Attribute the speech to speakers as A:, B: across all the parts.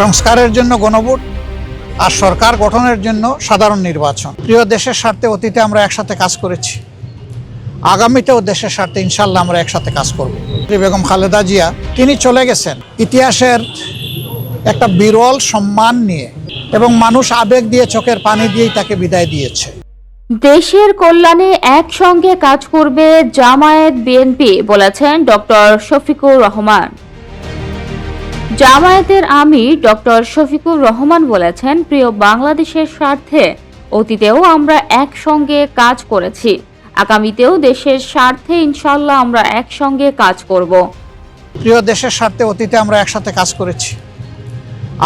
A: সংস্কারের জন্য গণভোট আর সরকার গঠনের জন্য সাধারণ নির্বাচন। প্রিয় দেশের স্বার্থে অতীতে আমরা একসাথে কাজ করেছি। আগামীতেও দেশের স্বার্থে ইনশাল্লাহ আমরা একসাথে কাজ করব। বেগম খালেদা জিয়া, তিনি চলে গেছেন ইতিহাসের একটা বিরল সম্মান নিয়ে এবং মানুষ আবেগ দিয়ে চোখের পানি দিয়েই তাকে বিদায় দিয়েছে।
B: দেশের কল্যাণে একসঙ্গে কাজ করবে জামায়াত বিএনপি, বলেছেন ডক্টর শফিকুর রহমান। জামায়াতের আমির ডক্টর শফিকুর রহমান বলেছেন প্রিয় বাংলাদেশের স্বার্থে অতীতেও আমরা একসঙ্গে কাজ করেছি। আগামীতেও দেশের স্বার্থে ইনশাল্লাহ আমরা একসঙ্গে কাজ করব।
A: প্রিয় দেশের স্বার্থে অতীতে আমরা একসাথে কাজ করেছি।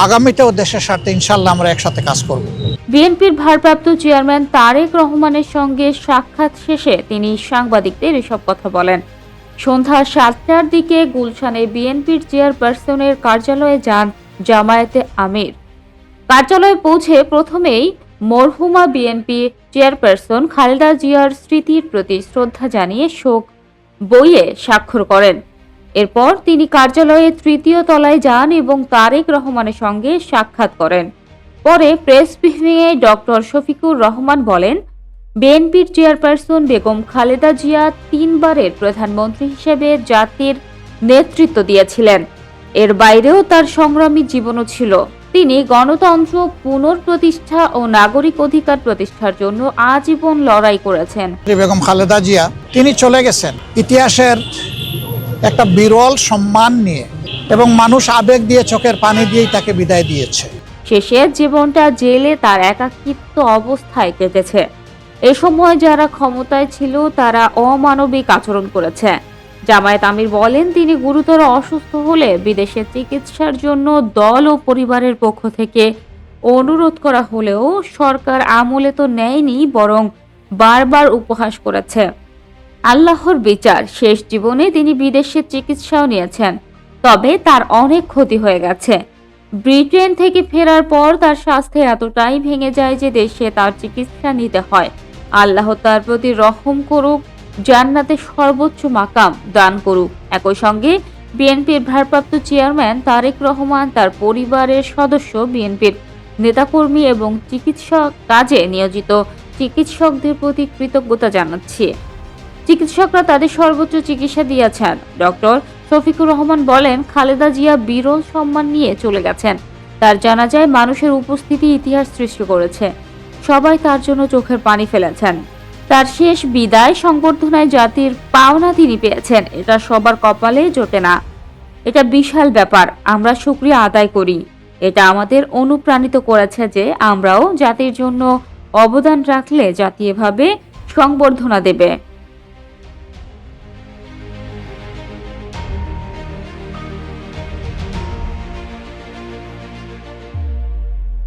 A: আগামীতেও দেশের স্বার্থে ইনশাল্লাহ আমরা একসাথে কাজ করব।
B: বিএনপির ভারপ্রাপ্ত চেয়ারম্যান তারেক রহমানের সঙ্গে সাক্ষাৎ শেষে তিনি সাংবাদিকদের এসব কথা বলেন। সন্ধ্যা সাতটার দিকে গুলশানে বিএনপির চেয়ারপারসনের কার্যালয়ে যান জামায়াতে আমির। কার্যালয়ে পৌঁছে প্রথমেই মরহুমা বিএনপি চেয়ারপারসন খালেদা জিয়ার স্মৃতির প্রতি শ্রদ্ধা জানিয়ে শোক বইয়ে স্বাক্ষর করেন। এরপর তিনি কার্যালয়ে তৃতীয় তলায় যান এবং তারেক রহমানের সঙ্গে সাক্ষাৎ করেন। পরে প্রেস ব্রিফিংয়ে ডক্টর শফিকুর রহমান বলেন বিএনপির চেয়ারপারসন বেগম খালেদা জিয়া তিনবারের প্রধানমন্ত্রী হিসেবে জাতির নেতৃত্ব দিয়েছিলেন। এর বাইরেও তার সংগ্রামী জীবনও ছিল। তিনি গণতন্ত্র পুনঃপ্রতিষ্ঠা ও নাগরিক অধিকার প্রতিষ্ঠার জন্য আজীবন লড়াই করেছেন।
A: বেগম খালেদা জিয়া তিনি চলে গেছেন ইতিহাসের একটা বিরল সম্মান নিয়ে এবং মানুষ আবেগ দিয়ে চোখের পানি দিয়েই তাকে বিদায় দিয়েছে।
B: শেষের জীবনটা জেলে তার একাকিত্ব অবস্থায় কেটেছে। এ সময় যারা ক্ষমতায় ছিল, তারা অমানবিক আচরণ করেছে। জামায়াত আমির বলেন, তিনি গুরুতর অসুস্থ হলে বিদেশে চিকিৎসার জন্য দল ও পরিবারের পক্ষ থেকে অনুরোধ করা হলেও সরকার আমলে তো নেয়নি, বরং বারবার উপহাস করেছে। আল্লাহর বিচার, শেষ জীবনে তিনি বিদেশে চিকিৎসাও নিয়েছেন, তবে তার অনেক ক্ষতি হয়ে গেছে। ব্রিটেন থেকে ফেরার পর তার স্বাস্থ্য এতটাই ভেঙে যায় যে দেশে তার চিকিৎসা নিতে হয়। আল্লাহ তার প্রতি রহম করুক, জান্নাতে সর্বোচ্চ মাকাম দান করুক। একই সঙ্গে বিএনপির ভারপ্রাপ্ত চেয়ারম্যান তারেক রহমান তার পরিবারের সদস্য বিএনপির নেতাকর্মী এবং চিকিৎসক কাজে নিয়োজিত। চিকিৎসকদের প্রতি কৃতজ্ঞতা জানাচ্ছি। চিকিৎসকরা তাদের সর্বোচ্চ চিকিৎসা দিয়েছেন। ডক্টর শফিকুর রহমান বলেন, খালেদা জিয়া বিরল সম্মান নিয়ে চলে গেছেন। তার জানা যায়, মানুষের উপস্থিতি ইতিহাস সৃষ্টি করেছে। সবাই তার জন্য চোখের পানি ফেলেছেন। তার শেষ বিদায় সংবর্ধনায় জাতির পাওনা তিনি পেয়েছেন। এটা সবার কপালে জোটে না। এটা বিশাল ব্যাপার। আমরা শুক্রিয়া আদায় করি। এটা আমাদের অনুপ্রাণিত করেছে যে আমরাও জাতির জন্য অবদান রাখলে জাতি এভাবে সংবর্ধনা দেবে।